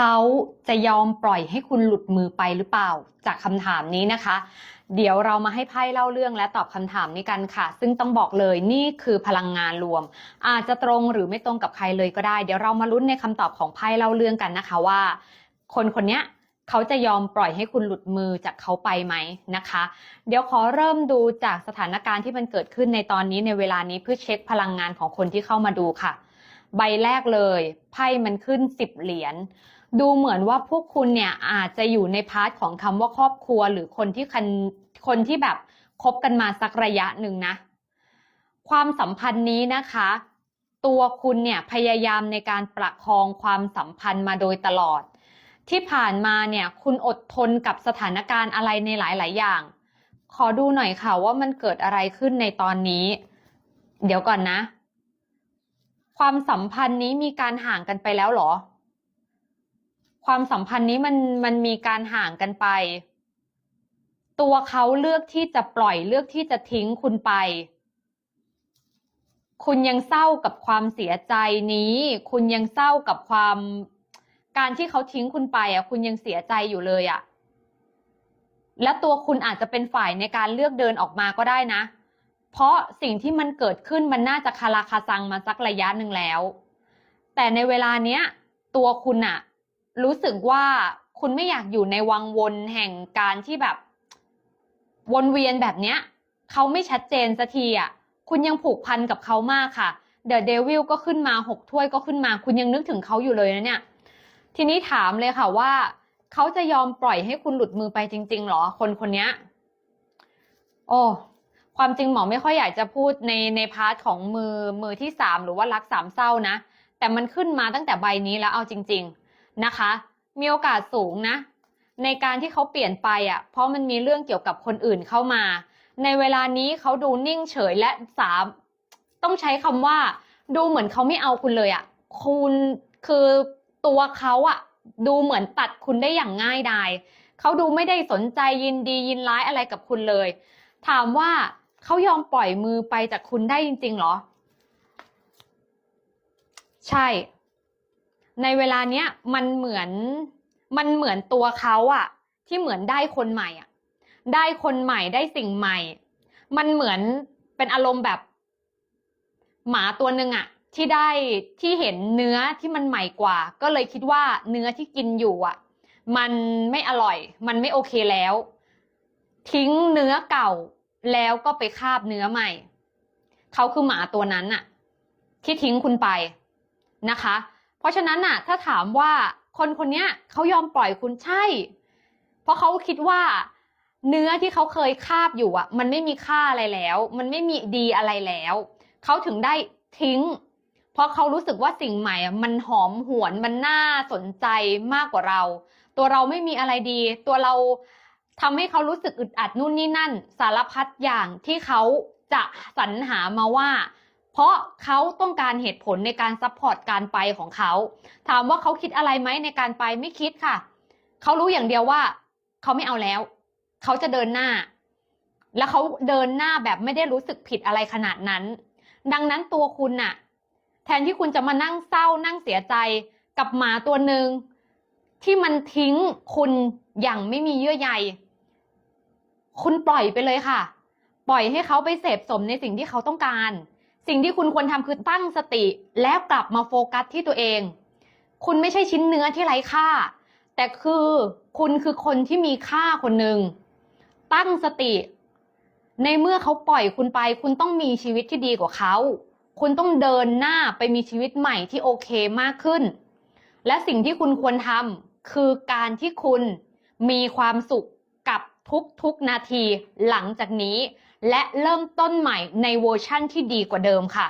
เขาจะยอมปล่อยให้คุณหลุดมือไปหรือเปล่า จากคำถามนี้นะคะ เดี๋ยวเรามาให้ไพ่เล่าเรื่องและตอบคำถามนี้กันค่ะ ซึ่งต้องบอกเลยนี่คือพลังงานรวม อาจจะตรงหรือไม่ตรงกับใครเลยก็ได้ เดี๋ยวเรามาลุ้นในคำตอบของไพ่เล่าเรื่องกันนะคะว่า คนคนนี้เขาจะยอมปล่อยให้คุณหลุดมือจากเขาไปไหมนะคะ เดี๋ยวขอเริ่มดูจากสถานการณ์ที่มันเกิดขึ้นในตอนนี้ในเวลานี้เพื่อเช็คพลังงานของคนที่เข้ามาดูค่ะ ใบแรกเลย ไพ่มันขึ้นสิบเหรียญ ดูเหมือนว่าพวกคุณเนี่ยอาจจะอยู่ในพาร์ทของคำว่าครอบครัว หรือคนที่คันคนที่แบบคบกันมาสักระยะหนึ่งนะ ความสัมพันธ์นี้นะคะ ตัวคุณเนี่ยพยายามในการประคองความสัมพันธ์มาโดยตลอด ที่ผ่านมาเนี่ยคุณอดทนกับสถานการณ์อะไรในหลาย ๆ อย่าง ขอดูหน่อยค่ะว่ามันเกิดอะไรขึ้นในตอนนี้ เดี๋ยวก่อนนะ ความสัมพันธ์นี้มีการห่างกันไปแล้วหรอ ความสัมพันธ์นี้มันมันมีการห่างกันไป ตัวเขาเลือกที่จะปล่อยเลือกที่จะทิ้งคุณไป คุณยังเศร้ากับความเสียใจนี้ คุณยังเศร้ากับความการที่เขาทิ้งคุณไปอะ คุณยังเสียใจอยู่เลยอะ และตัวคุณอาจจะเป็นฝ่ายในการเลือกเดินออกมาก็ได้นะ เพราะสิ่งที่มันเกิดขึ้นมันน่าจะคาราคาซังมาสักระยะหนึ่งแล้ว แต่ในเวลาเนี้ย ตัวคุณอะ รู้สึกว่าคุณไม่อยากอยู่ในวังวนแห่งการที่แบบ วนเวียนแบบเนี้ยเขาไม่ชัดเจนสักทีอะคุณยังผูกพันกับเขามากค่ะเดอะเดวิลก็ขึ้นมาหกถ้วยก็ขึ้นมา คุณยังนึกถึงเขาอยู่เลยนะเนี่ย ทีนี้ถามเลยค่ะว่า เขาจะยอมปล่อยให้คุณหลุดมือไปจริง ๆหรอ คนคนนี้โอ้ความจริงหมอไม่ค่อยอยากจะพูดในในพาร์ทของมือมือที่สามหรือว่ารักสามเศร้านะ แต่มันขึ้นมาตั้งแต่ใบนี้แล้วเอาจริง ๆ นะคะ มีโอกาสสูงนะ ในการที่เขาเปลี่ยนไปอะ เพราะมันมีเรื่องเกี่ยวกับคนอื่นเข้ามา ในเวลานี้เขาดูนิ่งเฉยและสามต้องใช้คำว่า ดูเหมือนเขาไม่เอาคุณเลยอะ คุณคือตัวเขาอะ ดูเหมือนตัดคุณได้อย่างง่ายดายเขาดูไม่ได้สนใจยินดียินร้ายอะไรกับคุณเลย ถามว่าเขายอมปล่อยมือไปจากคุณได้จริงๆเหรอ ใช่ ในเวลาเนี้ยมันเหมือนมันเหมือนตัวเขาอะที่เหมือนได้คนใหม่อะได้คนใหม่ได้สิ่งใหม่ มันเหมือนเป็นอารมณ์แบบ หมาตัวหนึ่งอะที่ได้ที่เห็นเนื้อที่มันใหม่กว่า ก็เลยคิดว่าเนื้อที่กินอยู่อะมันไม่อร่อย มันไม่โอเคแล้ว ทิ้งเนื้อเก่าแล้วก็ไปคาบเนื้อใหม่เขาคือหมาตัวนั้นน่ะที่ทิ้งคุณไปนะคะ เพราะฉะนั้นน่ะ ถ้าถามว่าคนคนนี้เขายอมปล่อยคุณใช่ เพราะเขาคิดว่าเนื้อที่เขาเคยคาบอยู่อะ มันไม่มีค่าอะไรแล้ว มันไม่มีดีอะไรแล้วเขาถึงได้ทิ้ง เพราะเขารู้สึกว่าสิ่งใหม่อะมันหอมหวนมันน่าสนใจมากกว่าเรา ตัวเราไม่มีอะไรดี ตัวเราทำให้เขารู้สึกอึดอัดนู่นนี่นั่น สารพัดอย่างที่เขาจะสรรหามาว่า เพราะเขาต้องการเหตุผลในการซัพพอร์ตการไปของเขา ถามว่าเขาคิดอะไรไหมในการไปไม่คิดค่ะ เขารู้อย่างเดียวว่า เขาไม่เอาแล้ว เขาจะเดินหน้า แล้วเขาเดินหน้าแบบไม่ได้รู้สึกผิดอะไรขนาดนั้น ดังนั้นตัวคุณน่ะ แทนที่คุณจะมานั่งเศร้านั่งเสียใจกับหมาตัวหนึ่งที่มันทิ้งคุณอย่างไม่มีเยื่อใย คุณปล่อยไปเลยค่ะ ปล่อยให้เขาไปเสพสมในสิ่งที่เขาต้องการ สิ่งที่คุณควรทำคือตั้งสติแล้วกลับมาโฟกัสที่ตัวเอง คุณไม่ใช่ชิ้นเนื้อที่ไร้ค่า แต่คือคุณคือคนที่มีค่าคนหนึ่งตั้งสติ ในเมื่อเขาปล่อยคุณไป คุณต้องมีชีวิตที่ดีกว่าเขา คุณต้องเดินหน้าไปมีชีวิตใหม่ที่โอเคมากขึ้น และสิ่งที่คุณควรทำคือการที่คุณมีความสุขกับทุกๆนาทีหลังจากนี้ และเริ่มต้นใหม่ในเวอร์ชั่นที่ดีกว่าเดิมค่ะ